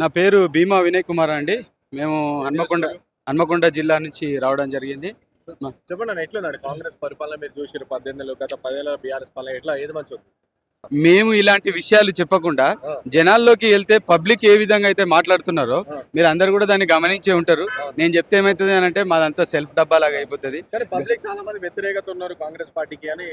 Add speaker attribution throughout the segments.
Speaker 1: నా పేరు భీమా వినయ్ కుమార్ అండి. మేము హన్మకొండ హన్మకొండ జిల్లా నుంచి రావడం జరిగింది.
Speaker 2: చెప్పండి ఎట్లుందండి కాంగ్రెస్ పరిపాలన మీరు చూసారు పద్దెనిమిదిలో గత పదేళ్ళ బీఆర్ఎస్ పాలన ఎట్లా ఏది మంచి
Speaker 1: మేము ఇలాంటి విషయాలు చెప్పకుండా. జనాల్లోకి వెళ్తే పబ్లిక్ ఏ విధంగా అయితే మాట్లాడుతున్నారో. మీరు అందరు కూడా దాన్ని గమనించే ఉంటారు. నేను చెప్తే ఏమవుతుంది అని అంటే మాదంతా సెల్ఫ్ డబ్బా లాగా అయిపోతుంది.
Speaker 2: కానీ పబ్లిక్ చాలా మంది వ్యతిరేకత ఉన్నారు కాంగ్రెస్ పార్టీకి అని.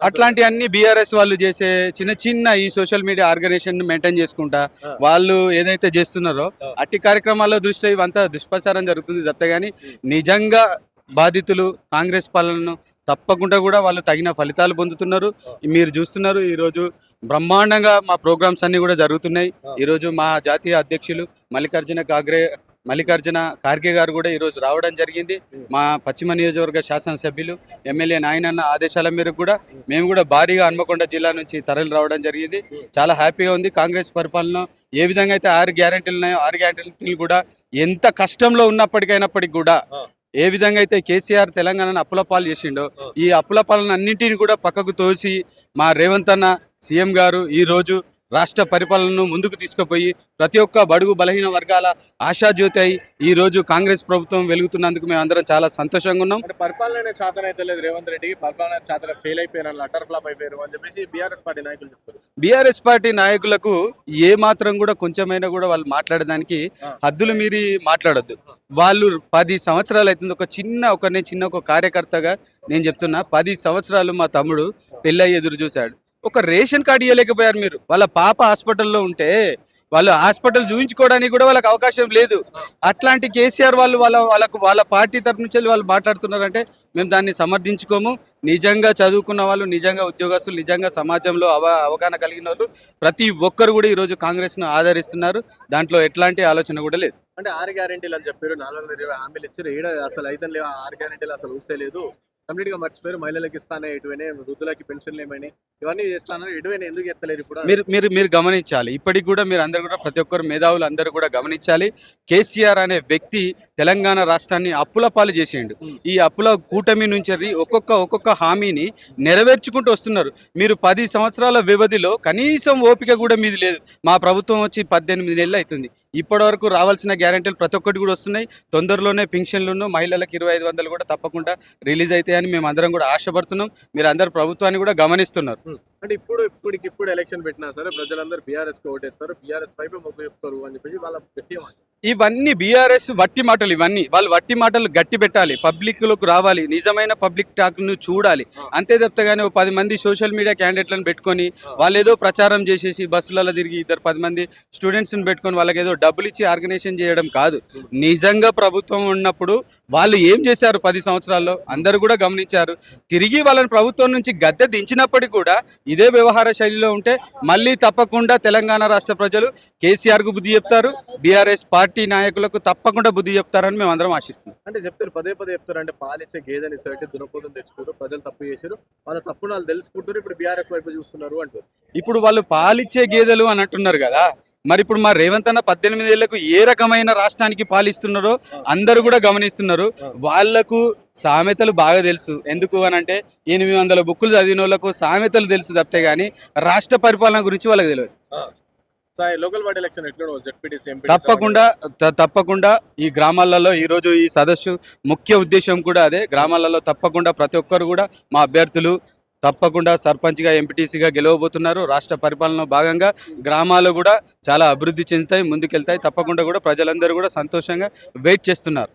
Speaker 1: అట్లాంటి అన్ని బీఆర్ఎస్ వాళ్ళు చేసే చిన్న చిన్న ఈ సోషల్ మీడియా ఆర్గనైజేషన్ మెయింటైన్ చేసుకుంటా. వాళ్ళు ఏదైతే చేస్తున్నారో. అట్టి కార్యక్రమాల్లో దృష్ట్యా ఇవంతా దుష్ప్రచారం జరుగుతుంది తప్ప కానీ నిజంగా బాధితులు కాంగ్రెస్ పాలనను తప్పకుండా కూడా వాళ్ళు తగిన ఫలితాలు పొందుతున్నారు మీరు చూస్తున్నారు ఈరోజు బ్రహ్మాండంగా మా ప్రోగ్రామ్స్ అన్ని కూడా జరుగుతున్నాయి. ఈరోజు మా జాతీయ అధ్యక్షులు మల్లికార్జున కాగ్రే మల్లికార్జున ఖార్గే గారు కూడా ఈరోజు రావడం జరిగింది. మా పశ్చిమ నియోజకవర్గ శాసనసభ్యులు ఎమ్మెల్యే నాయనన్న ఆదేశాల మేరకు కూడా మేము కూడా భారీగా హన్మకొండ జిల్లా నుంచి తరలి రావడం జరిగింది. చాలా హ్యాపీగా ఉంది కాంగ్రెస్ పరిపాలన ఏ విధంగా అయితే ఆరు గ్యారెంటీలు ఉన్నాయో ఆరు గ్యారెంటీలు కూడా ఎంత కష్టంలో ఉన్నప్పటికైనప్పటికీ కూడా. ఏ విధంగా అయితే కేసీఆర్ తెలంగాణను అప్పుల పాలు చేసిండో. ఈ అప్పుల పాలన అన్నింటిని కూడా పక్కకు తోసి మా రేవంత్ అన్న సీఎం గారు ఈ రోజు రాష్ట్ర పరిపాలనను ముందుకు తీసుకుపోయి ప్రతి ఒక్క బడుగు బలహీన వర్గాల ఆశాజ్యోతి అయి ఈ రోజు కాంగ్రెస్ ప్రభుత్వం వెలుగుతున్నందుకు మేము అందరం చాలా సంతోషంగా ఉన్నాం.
Speaker 2: అంటే పరిపాలన చేతన అయితే లేదు రేవంత్ రెడ్డి పరిపాలన చేతన ఫెయిల్ అయిపోయినారు అటర్ ఫ్లాప్ అయిపోయారు అని చెప్పేసి బీఆర్ఎస్ పార్టీ నాయకులు చెప్తారు
Speaker 1: బీఆర్ఎస్ పార్టీ నాయకులకు ఏ మాత్రం కూడా కొంచెమైనా కూడా వాళ్ళు మాట్లాడడానికి. హద్దులు మీరి మాట్లాడొద్దు. వాళ్ళు పది సంవత్సరాలు అవుతుంది. ఒక చిన్న ఒక నేను చిన్న ఒక కార్యకర్తగా నేను చెప్తున్నా పది సంవత్సరాలు మా తమ్ముడు పెళ్ళై ఎదురు చూశాడు. ఒక రేషన్ కార్డు ఇవ్వలేకపోయారు మీరు. వాళ్ళ పాప హాస్పిటల్లో ఉంటే వాళ్ళు హాస్పిటల్ చూపించుకోవడానికి కూడా వాళ్ళకి అవకాశం లేదు. అట్లాంటి కేసీఆర్ వాళ్ళు వాళ్ళ వాళ్ళకు వాళ్ళ పార్టీ తరపు నుంచి వెళ్ళి వాళ్ళు మాట్లాడుతున్నారంటే మేము దాన్ని సమర్థించుకోము. నిజంగా చదువుకున్న వాళ్ళు నిజంగా ఉద్యోగస్తులు నిజంగా సమాజంలో అవ అవగాహన కలిగిన వాళ్ళు ప్రతి ఒక్కరు కూడా ఈరోజు కాంగ్రెస్ను ఆదరిస్తున్నారు. దాంట్లో ఎట్లాంటి ఆలోచన కూడా లేదు.
Speaker 2: అంటే ఆరు గ్యారెంటీలు అని చెప్పారు నాలుగు వందల ఇరవై హామీలు ఇచ్చారు. ఈడ అసలు అయితే ఆరు గ్యారెంటీలు అసలు ఊసే లేదు కంప్లీట్గా మర్చిపోయారు. మహిళలకు ఇస్తానే ఎటువైనా వృద్ధులకి పెన్షన్లు ఏమైనా ఇవన్నీ చేస్తానని ఎటువైనా ఎందుకు ఎత్తలేరు ఇప్పుడు?
Speaker 1: మీరు మీరు మీరు గమనించాలి. ఇప్పటికి కూడా మీరు అందరు కూడా ప్రతి ఒక్కరు మేధావులు అందరూ కూడా గమనించాలి. కేసీఆర్ అనే వ్యక్తి తెలంగాణ రాష్ట్రాన్ని అప్పుల పాలు చేసిండు. ఈ అప్పుల కూటమి నుంచి ఒక్కొక్క ఒక్కొక్క హామీని నెరవేర్చుకుంటూ వస్తున్నారు. మీరు పది సంవత్సరాల వ్యవధిలో కనీసం ఓపిక కూడా మీది లేదు. మా ప్రభుత్వం వచ్చి పద్దెనిమిది నెలలు అవుతుంది. ఇప్పటివరకు రావాల్సిన గ్యారెంటీలు ప్రతి ఒక్కటి కూడా వస్తున్నాయి. తొందరలోనే పెన్షన్లను మహిళలకు ఇరవై ఐదు వందలు కూడా తప్పకుండా రిలీజ్ అవుతాయని మేము అందరం కూడా ఆశపడుతున్నాం. మీరు అందరు ప్రభుత్వాన్ని కూడా గమనిస్తున్నారు.
Speaker 2: అంటే ఇప్పుడు ఇప్పటికి ఇప్పుడు ఎలక్షన్ పెట్టినా సరే ప్రజలందరూ బీఆర్ఎస్ ఓటేస్తారు బీఆర్ఎస్ వైపు మొగ్గు చెప్తారు అని చెప్పేసి వాళ్ళ గట్టిగా మాట.
Speaker 1: ఇవన్నీ బీఆర్ఎస్ వట్టి మాటలు ఇవన్నీ వాళ్ళు వట్టి మాటలు గట్టి పెట్టాలి పబ్లిక్లోకి రావాలి నిజమైన పబ్లిక్ టాక్ను చూడాలి. అంతే తప్పగానే ఓ పది మంది సోషల్ మీడియా క్యాండిడేట్లను పెట్టుకొని వాళ్ళు ఏదో ప్రచారం చేసేసి బస్సులలో తిరిగి ఇద్దరు పది మంది స్టూడెంట్స్ని పెట్టుకొని వాళ్ళకి ఏదో డబ్బులు ఇచ్చి ఆర్గనైజేషన్ చేయడం కాదు. నిజంగా ప్రభుత్వం ఉన్నప్పుడు వాళ్ళు ఏం చేశారు పది సంవత్సరాల్లో? అందరూ కూడా గమనించారు. తిరిగి వాళ్ళని ప్రభుత్వం నుంచి గద్దె దించినప్పటికీ కూడా ఇదే వ్యవహార శైలిలో ఉంటే మళ్ళీ తప్పకుండా తెలంగాణ రాష్ట్ర ప్రజలు కేసీఆర్కు బుద్ధి చెప్తారు బీఆర్ఎస్ పార్టీ నాయకులకు తప్పకుండా బుద్ధి చెప్తారని మేము అందరం ఆశిస్తున్నాం.
Speaker 2: అంటే చెప్తారు పదే పదే చెప్తారు అంటే పాలిచ్చే గేదెని సర్టి దునపోతం తెచ్చుకోరు ప్రజలు తప్పు చేశారు వాళ్ళ తప్పు వాళ్ళు తెలుసుకుంటారు ఇప్పుడు బీఆర్ఎస్ వైపు చూస్తున్నారు అంటారు
Speaker 1: ఇప్పుడు వాళ్ళు పాలిచ్చే గేదెలు అని అంటున్నారు కదా మరి ఇప్పుడు మా రేవంత్ అన్న పద్దెనిమిది ఏళ్ళకు ఏ రకమైన రాష్ట్రానికి పాలిస్తున్నారో అందరూ కూడా గమనిస్తున్నారు. వాళ్ళకు సామెతలు బాగా తెలుసు. ఎందుకు అని అంటే ఎనిమిది వందల బుక్కులు చదివిన వాళ్ళకు సామెతలు తెలుసు తప్పితే కానీ రాష్ట్ర పరిపాలన గురించి వాళ్ళకి తెలియదు. తప్పకుండా తప్పకుండా ఈ గ్రామాలలో ఈ రోజు ఈ సదస్సు ముఖ్య ఉద్దేశం కూడా అదే. గ్రామాలలో తప్పకుండా ప్రతి ఒక్కరు కూడా మా అభ్యర్థులు తప్పకుండా సర్పంచ్గా ఎంపీటీసీగా గెలవబోతున్నారు. రాష్ట్ర పరిపాలన భాగంగా గ్రామాలు కూడా చాలా అభివృద్ధి చెందుతాయి ముందుకెళ్తాయి. తప్పకుండా కూడా ప్రజలందరూ కూడా సంతోషంగా వెయిట్ చేస్తున్నారు.